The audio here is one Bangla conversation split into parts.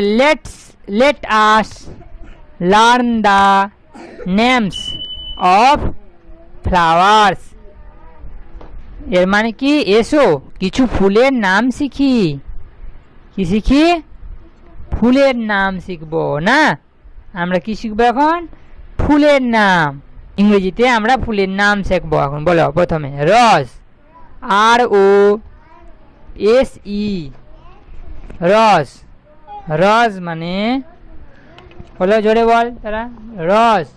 let's let us learn the names of flowers এর মানে কি? এসো, কিছু ফুলের নাম শিখি। কি শিখি? ফুলের নাম শিখব, না? আমরা কি শিখব এখন? ফুলের নাম। ইংরেজিতে আমরা ফুলের নাম শিখব এখন, বলো প্রথমে। রস, আর ও এস ই, রস। রস মানে বলো জোরে বল তারা, রস।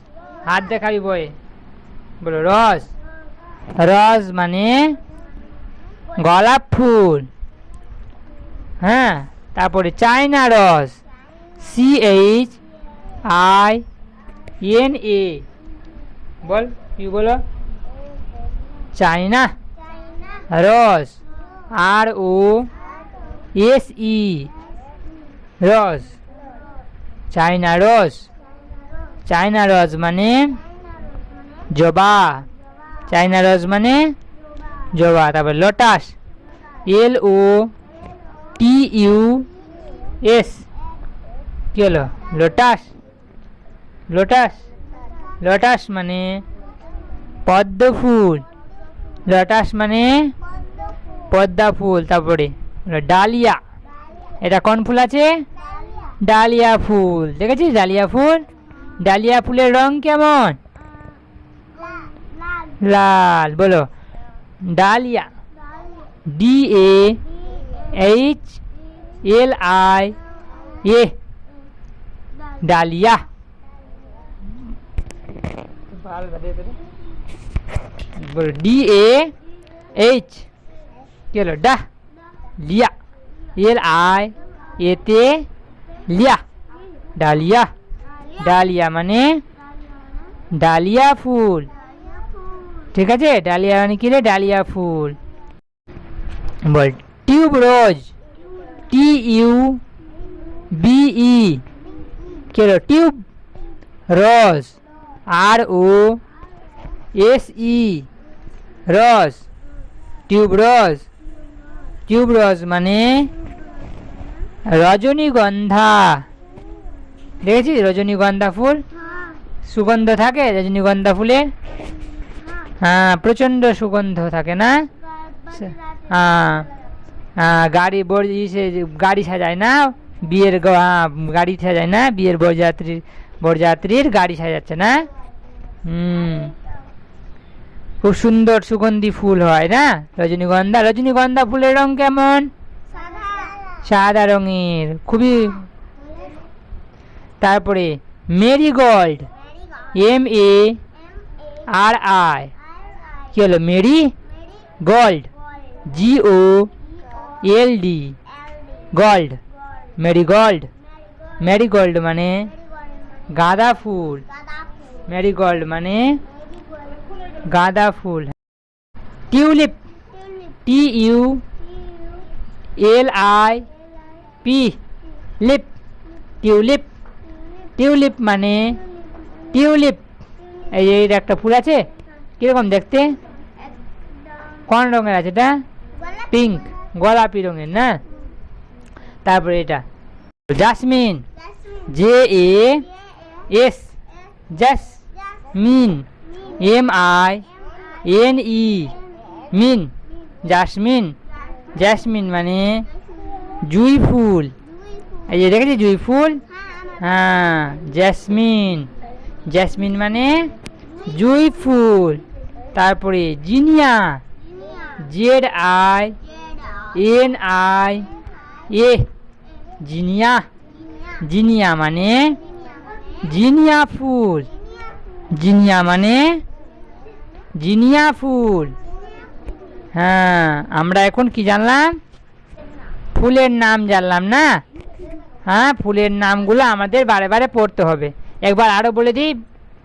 হাত দেখাবি বই। বলো, রস। রস মানে গোলাপ ফুল। হ্যাঁ তারপরে China rose. C H I N A বল, কি বলো? চায়না রস। আর ও এস ই রস চায়না রস চায়না রস মানে জবা। চায়না রস মানে জবা, তারপর lotus L O T U S কি হলো? লোটাস লোটাস লোটাস মানে পদ্ম ফুল লোটাস মানে পদ্মা ফুল তারপরে ডালিয়া। এটা কোন ফুল আছে? ডালিয়া ফুল। দেখেছিস ডালিয়া ফুল? ডালিয়া ফুলের রং কেমন? লাল। বলো। Dahlia. D A H L I A dahlia. বলো ডি এ এইচ কি হলো? ডা লিয়া এল আই এতে লিয়া ডালিয়া ডালিয়া মানে ডালিয়া ফুল। ঠিক আছে? ডালিয়া মানে কি রে? ডালিয়া ফুল। বল। Tube rose T U B E কি টিউব রস আর ও এস ই রস টিউব রস টিউব রস মানে রজনীগন্ধা। দেখেছিস রজনীগন্ধা ফুল? সুগন্ধ থাকে রজনীগন্ধা ফুলের হ্যাঁ। প্রচণ্ড সুগন্ধ থাকে না? হ্যাঁ হ্যাঁ গাড়ি বর ইসে গাড়ি সাজায় না? বিয়ের হ্যাঁ, গাড়ি সাজায় না? বিয়ের বরযাত্রীর বরযাত্রীর গাড়ি সাজাচ্ছে না? হুম। খুব সুন্দর সুগন্ধি ফুল হয় না? রজনীগন্ধা রজনীগন্ধা ফুলের রং কেমন? সাদা রঙের খুবই তারপরে marigold M A R I কি হলো? Marigold G O L D gold, marigold marigold মানে গাঁদা ফুল, মেরিগোল্ড মানে গাঁদা ফুল। Tulip T U L I P lip tulip tulip মানে টিউলিপ এই এর একটা ফুল আছে, কীরকম দেখতে? কোন রঙের আছে এটা? পিঙ্ক গোলাপি রঙের, না? তারপরে এটা। Jasmine J A S jasmine M I N E mean jasmine jasmine মানে জুই ফুল এই যে দেখেছি জুই ফুল হ্যাঁ জ্যাসমিন। জ্যাসমিন মানে জুই ফুল তারপরে zinnia. Z I N I. A zinnia. Zinnia. মানে জিনিয়া ফুল জিনিয়া মানে জিনিয়া ফুল হ্যাঁ আমরা এখন কি জানলাম? ফুলের নাম জানলাম না? হ্যাঁ ফুলের নামগুলো আমাদের বারে বারে পড়তে হবে। একবার আরও বলে দিই।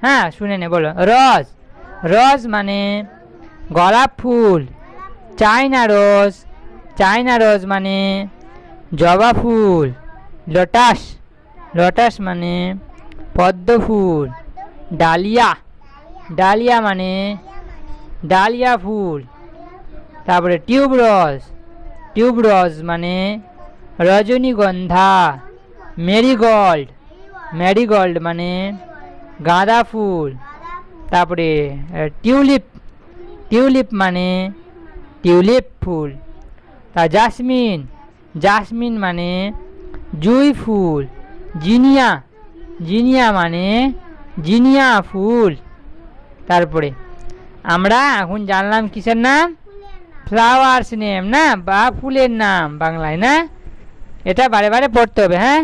হ্যাঁ শুনে নে, বলো। রস। রস মানে গোলাপ ফুল। চায়না রস। চায়না রস মানে জবা ফুল। লোটাস। লটাস মানে পদ্ম ফুল। ডালিয়া। ডালিয়া মানে ডালিয়া ফুল। তারপরে টিউবরস। টিউবরস মানে রজনীগন্ধা, মেরিগোল্ড। ম্যারিগোল্ড মানে গাঁদা ফুল। তারপরে টিউলিপ। টিউলিপ মানে টিউলিপ ফুল। তা জাসমিন। জাসমিন মানে জুই ফুল। জিনিয়া। জিনিয়া মানে জিনিয়া ফুল। তারপরে, আমরা এখন জানলাম কিসের নাম? ফ্লাওয়ার্স নেম, না? বা ফুলের নাম বাংলায়, না? এটা বারে বারে পড়তে হবে হ্যাঁ?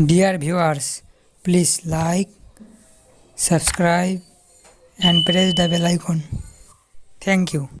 Dear viewers please like subscribe and press the bell thank you